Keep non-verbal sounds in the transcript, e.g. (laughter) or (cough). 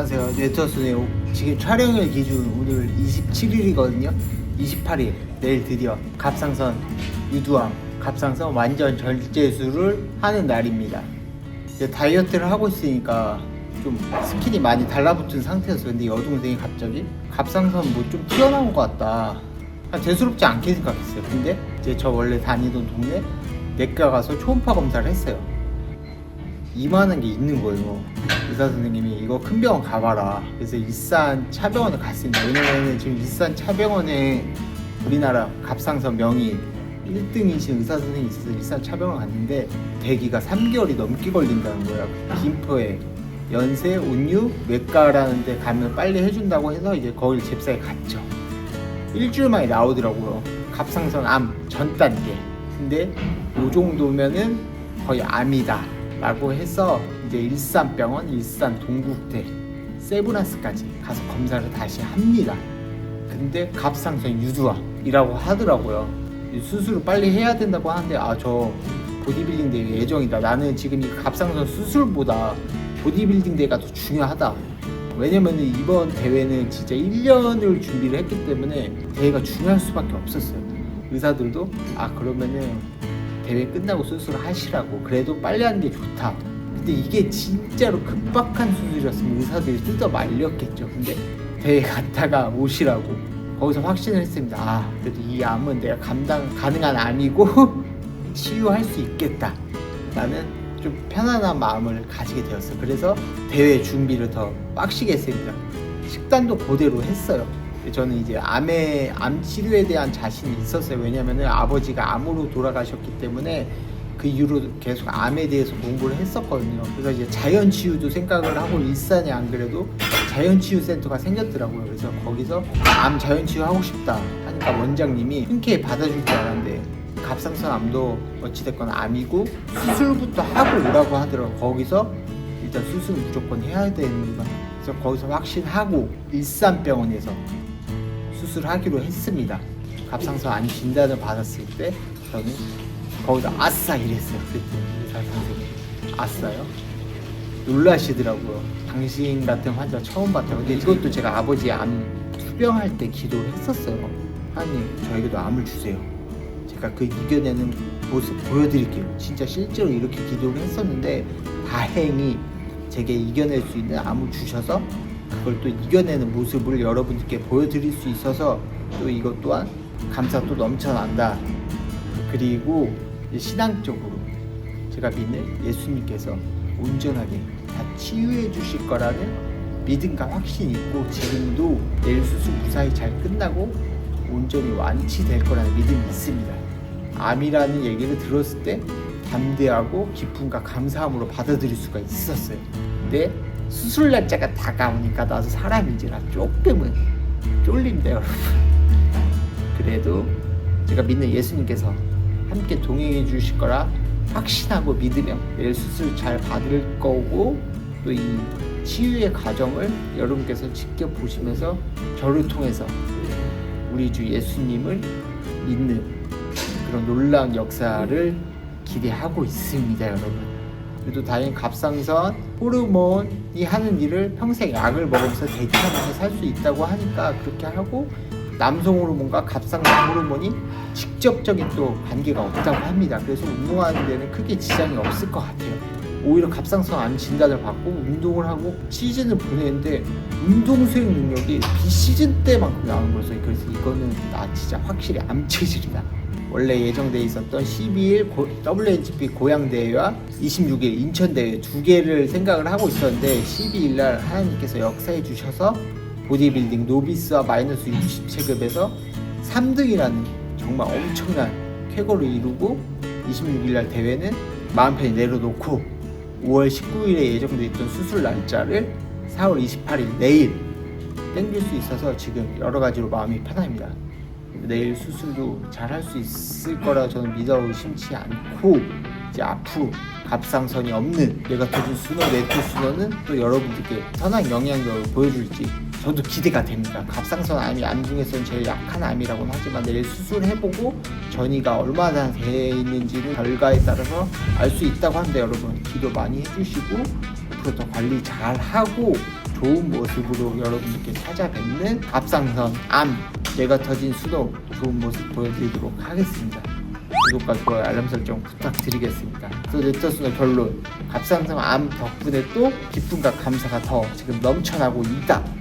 안녕하세요. 네트워스네요. 지금 촬영일 기준 오늘 27일이거든요. 28일 내일 드디어 갑상선 유두암, 갑상선 완전 절제술을 하는 날입니다. 이제 다이어트를 하고 있으니까 좀 스킨이 많이 달라붙은 상태였어요. 근데 여동생이 갑자기 갑상선 뭐 좀 튀어나온 것 같다. 그냥 대수롭지 않게 생각했어요. 근데 이제 저 원래 다니던 동네 내과 가서 초음파 검사를 했어요. 이만한 게 있는 거예요. 의사 선생님이 이거 큰 병원 가봐라. 그래서 일산 차병원에 갔습니다. 왜냐면 지금 일산 차병원에 우리나라 갑상선 명의 1등이신 의사 선생님이 있어서 일산 차병원 갔는데 대기가 3개월이 넘게 걸린다는 거예요. 김포에 연세, 운유, 외과라는 데 가면 빨리 해준다고 해서 이제 거길 잽싸게 갔죠. 일주일 만에 나오더라고요. 갑상선 암 전 단계. 근데 이 정도면은 거의 암이다. 라고 해서 이제 일산병원, 일산 동국대, 세브란스까지 가서 검사를 다시 합니다. 근데 갑상선 유두암이라고 하더라고요. 이 수술을 빨리 해야 된다고 하는데 아 저 보디빌딩 대회 예정이다. 나는 지금 이 갑상선 수술보다 보디빌딩 대회가 더 중요하다. 왜냐면 이번 대회는 진짜 1년을 준비를 했기 때문에 대회가 중요할 수밖에 없었어요. 의사들도 아 그러면은 대회 끝나고 수술을 하시라고 그래도 빨리 하는 게 좋다. 근데 이게 진짜로 급박한 수술이었으면 의사들이 뜯어 말렸겠죠. 근데 대회 갔다가 오시라고 거기서 확신을 했습니다. 아 그래도 이 암은 내가 감당 가능한 암이고 (laughs) 치유할 수 있겠다. 나는 좀 편안한 마음을 가지게 되었어요. 그래서 대회 준비를 더 빡시게 했습니다. 식단도 그대로 했어요. 저는 이제 암의 암 치료에 대한 자신이 있었어요. 왜냐면은 아버지가 암으로 돌아가셨기 때문에 그 이후로 계속 암에 대해서 공부를 했었거든요. 그래서 이제 자연 치유도 생각을 하고 일산에 안 그래도 자연 치유 센터가 생겼더라고요. 그래서 거기서 암 자연 치유 하고 싶다 하니까 원장님이 흔쾌히 받아줄 줄 알았는데 갑상선 암도 어찌됐건 암이고 수술부터 하고 오라고 하더라고. 거기서 일단 수술 무조건 해야 되는구나. 그래서 거기서 확신하고 일산병원에서 수술하기로 했습니다. 갑상선 암 진단을 받았을 때 저는 거기서 아싸 이랬어요. 그때 의사 선생님 아싸요? 놀라시더라고요. 당신 같은 환자 처음 봤다고. 근데 이것도 제가 아버지 암 투병할 때 기도를 했었어요. 하나님 저에게도 암을 주세요. 제가 그 이겨내는 모습 보여드릴게요. 진짜 실제로 이렇게 기도를 했었는데 다행히 제게 이겨낼 수 있는 암을 주셔서 그걸 또 이겨내는 모습을 여러분들께 보여드릴 수 있어서 또 이것 또한 감사 또 넘쳐난다. 그리고 신앙적으로 제가 믿는 예수님께서 온전하게 다 치유해 주실 거라는 믿음과 확신이 있고 지금도 내일 수술 무사히 잘 끝나고 온전히 완치될 거라는 믿음이 있습니다. 암이라는 얘기를 들었을 때 담대하고 기쁨과 감사함으로 받아들일 수가 있었어요. 근데 수술 날짜가 다가오니까 나도 사람인지라 조금은 쫄립니다, 여러분. 그래도 제가 믿는 예수님께서 함께 동행해 주실 거라 확신하고 믿으며 내일 수술 잘 받을 거고 또 이 치유의 과정을 여러분께서 직접 보시면서 저를 통해서 우리 주 예수님을 믿는 그런 놀라운 역사를 기대하고 있습니다, 여러분. 그래도 다행히 갑상선 호르몬이 하는 일을 평생 약을 먹으면서 대체하면서 살 수 있다고 하니까 그렇게 하고 남성 호르몬과 갑상선 호르몬이 직접적인 또 관계가 없다고 합니다. 그래서 운동하는 데는 크게 지장이 없을 것 같아요. 오히려 갑상선 암 진단을 받고 운동을 하고 시즌을 보내는데 운동 수행 능력이 비시즌 때만큼 나오는 거죠. 그래서 이거는 나 진짜 확실히 암 체질이다. 원래 예정돼 있었던 12일 고, WHP 고양 대회와 26일 인천 대회 두 개를 생각을 하고 있었는데 12일 날 하나님께서 역사해 주셔서 보디빌딩 노비스와 마이너스 60 체급에서 3등이라는 정말 엄청난 쾌거를 이루고 26일 날 대회는 마음 편히 내려놓고 5월 19일에 예정돼 있던 수술 날짜를 4월 28일 내일 땡길 수 있어서 지금 여러 가지로 마음이 편합니다. 내일 수술도 잘 할 수 있을 거라 저는 믿어 의심치 않고 이제 앞으로 갑상선이 없는 메가토준 순호, 네트 순호는 또 여러분들께 선한 영향력을 보여줄지 저도 기대가 됩니다. 갑상선 암이 암 중에서는 제일 약한 암이라고는 하지만 내일 수술해보고 전이가 얼마나 돼 있는지는 결과에 따라서 알 수 있다고 하는데 여러분 기도 많이 해주시고 앞으로 더 관리 잘 하고 좋은 모습으로 여러분들께 찾아뵙는 갑상선 암 뇌가 터진 수도 좋은 모습 보여드리도록 하겠습니다. 구독과 좋아요 알람 설정 부탁드리겠습니다. 또 넥터스의 결론 갑상선 암 덕분에 또 기쁨과 감사가 더 지금 넘쳐나고 있다.